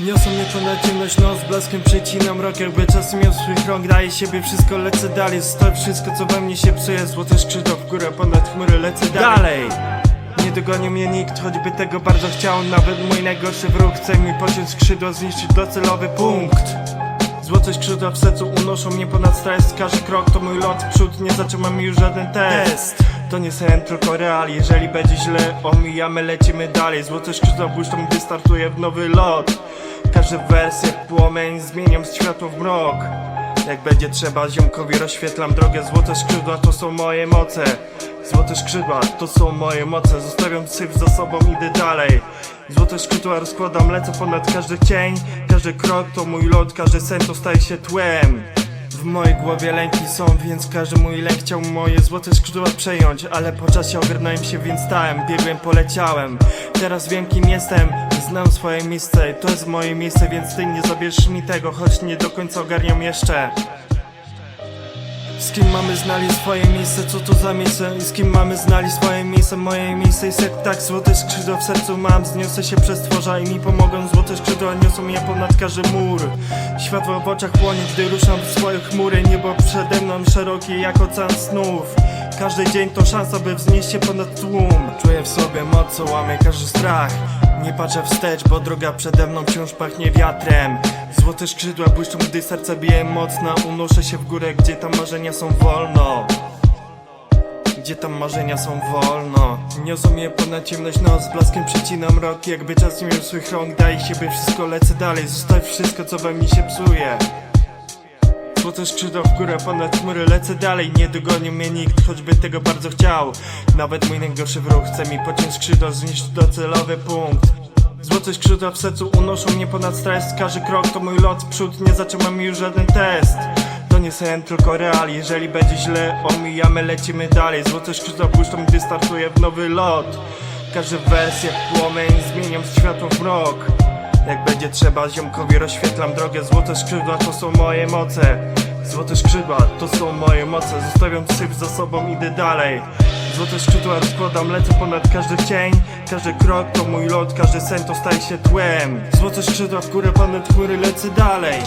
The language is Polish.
Niosą mnie ponad ciemność, noc blaskiem przecinam rok Jakby czasem miał swych rąk, daję siebie wszystko, lecę dalej Zostaw wszystko co we mnie się psuje, złote skrzydła w górę Ponad chmury lecę dalej. Nie dogoni mnie nikt, choćby tego bardzo chciał. Nawet mój najgorszy wróg chce mi pociąć skrzydła Zniszczyć docelowy punkt. Złote skrzydła w sercu unoszą mnie ponad stres. Każdy krok to mój lot w przód, nie zatrzyma mi już żaden test To nie sen, tylko real, jeżeli będzie źle Omijamy, lecimy dalej. Złote skrzydła błyszczą, gdy startuję w nowy lot. Każdy wers jak płomień, zmieniam światło w mrok. Jak będzie trzeba, ziomkowi rozświetlam drogę. Złote skrzydła to są moje moce. Złote skrzydła to są moje moce. Zostawiam syf za sobą, idę dalej. Złote skrzydła rozkładam, lecę ponad każdy cień. Każdy krok to mój lot, każdy sen to staje się tłem w mojej głowie lęki są, więc każdy mój lęk chciał moje złote skrzydła przejąć Ale po czasie ogarnąłem się, więc stałem, biegłem, poleciałem. Teraz wiem kim jestem, znam swoje miejsce To jest moje miejsce, więc ty nie zabierz mi tego Choć nie do końca ogarniam jeszcze. Z kim mamy znali swoje miejsce, co to za miejsce? I z kim mamy znali swoje miejsce, moje miejsce? Jest jak tak Złote skrzydła w sercu mam, zniosę się przez tworza I mi pomogą, złote skrzydła niosą mnie ponad każdy mur Światło w oczach płonie, gdy ruszam w swoje chmury. Niebo przede mną szerokie jak ocean snów. Każdy dzień to szansa, by wznieść się ponad tłum. Czuję w sobie moc, co łamie każdy strach. Nie patrzę wstecz, bo droga przede mną wciąż pachnie wiatrem. Złote skrzydła błyszczą, gdy serce bije mocno. Unoszę się w górę, gdzie tam marzenia są wolno gdzie tam marzenia są wolno? Niosą mnie ponad ciemność noc Z blaskiem przecinam rok. Jakby czas nie miał swych rąk Daj siebie wszystko, lecę dalej. Zostaw wszystko co we mnie się psuje. Złote skrzydła w górę, ponad chmury lecę dalej. Nie dogoni mnie nikt, choćby tego bardzo chciał. Nawet mój najgorszy wróg chce mi pociąć skrzydła Zniszczyć docelowy punkt. Złote skrzydła w sercu unoszą mnie ponad stres. Każdy krok to mój lot w przód, nie zatrzyma mi już żaden test nie sen, tylko real. Jeżeli będzie źle, omijamy, lecimy dalej. Złote skrzydła błyszczą, gdy startuję w nowy lot. Każdy wers jak płomień, zmieniam światło w mrok. Jak będzie trzeba, ziomkowi rozświetlam drogę. Złote skrzydła to są moje moce. Złote skrzydła to są moje moce. Zostawiam syf za sobą, idę dalej. Złote skrzydła rozkładam, lecę ponad każdy cień. Każdy krok to mój lot, każdy sen to staje się tłem. Złote skrzydła w górę, ponad chmury lecę dalej